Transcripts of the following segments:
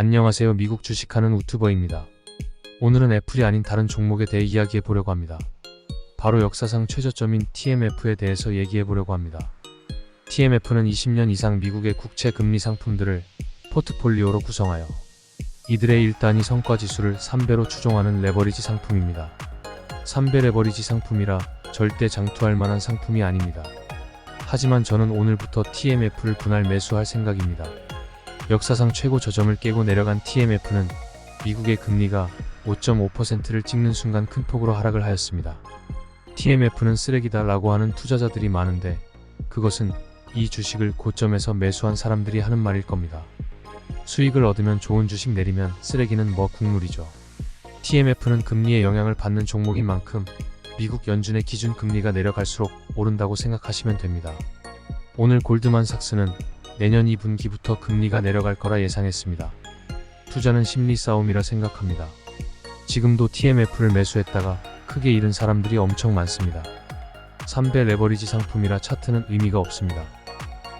안녕하세요. 미국 주식하는 유튜버입니다. 오늘은 애플이 아닌 다른 종목에 대해 이야기해 보려고 합니다. 바로 역사상 최저점인 TMF에 대해서 얘기해 보려고 합니다. TMF는 20년 이상 미국의 국채 금리 상품들을 포트폴리오로 구성하여 이들의 1단위 성과 지수를 3배로 추종하는 레버리지 상품입니다. 3배 레버리지 상품이라 절대 장투할 만한 상품이 아닙니다. 하지만 저는 오늘부터 TMF를 분할 매수할 생각입니다. 역사상 최고 저점을 깨고 내려간 TMF는 미국의 금리가 5.5%를 찍는 순간 큰 폭으로 하락을 하였습니다. TMF는 쓰레기다 라고 하는 투자자들이 많은데 그것은 이 주식을 고점에서 매수한 사람들이 하는 말일 겁니다. 수익을 얻으면 좋은 주식 내리면 쓰레기는 뭐 국물이죠. TMF는 금리의 영향을 받는 종목인 만큼 미국 연준의 기준 금리가 내려갈수록 오른다고 생각하시면 됩니다. 오늘 골드만삭스는 내년 2분기부터 금리가 내려갈 거라 예상했습니다. 투자는 심리 싸움이라 생각합니다. 지금도 TMF를 매수했다가 크게 잃은 사람들이 엄청 많습니다. 3배 레버리지 상품이라 차트는 의미가 없습니다.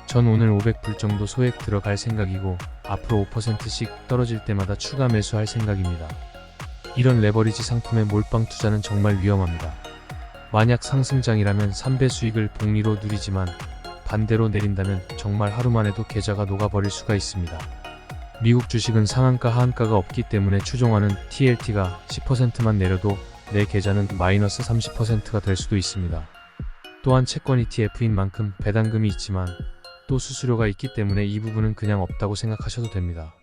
전 오늘 500불 정도 소액 들어갈 생각이고 앞으로 5%씩 떨어질 때마다 추가 매수할 생각입니다. 이런 레버리지 상품의 몰빵 투자는 정말 위험합니다. 만약 상승장이라면 3배 수익을 복리로 누리지만 반대로 내린다면 정말 하루만에도 계좌가 녹아버릴 수가 있습니다. 미국 주식은 상한가 하한가가 없기 때문에 추종하는 TLT가 10%만 내려도 내 계좌는 마이너스 30%가 될 수도 있습니다. 또한 채권 ETF인 만큼 배당금이 있지만 또 수수료가 있기 때문에 이 부분은 그냥 없다고 생각하셔도 됩니다.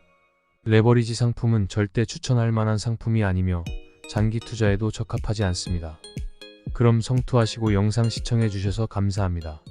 레버리지 상품은 절대 추천할 만한 상품이 아니며 장기 투자에도 적합하지 않습니다. 그럼 성투하시고 영상 시청해 주셔서 감사합니다.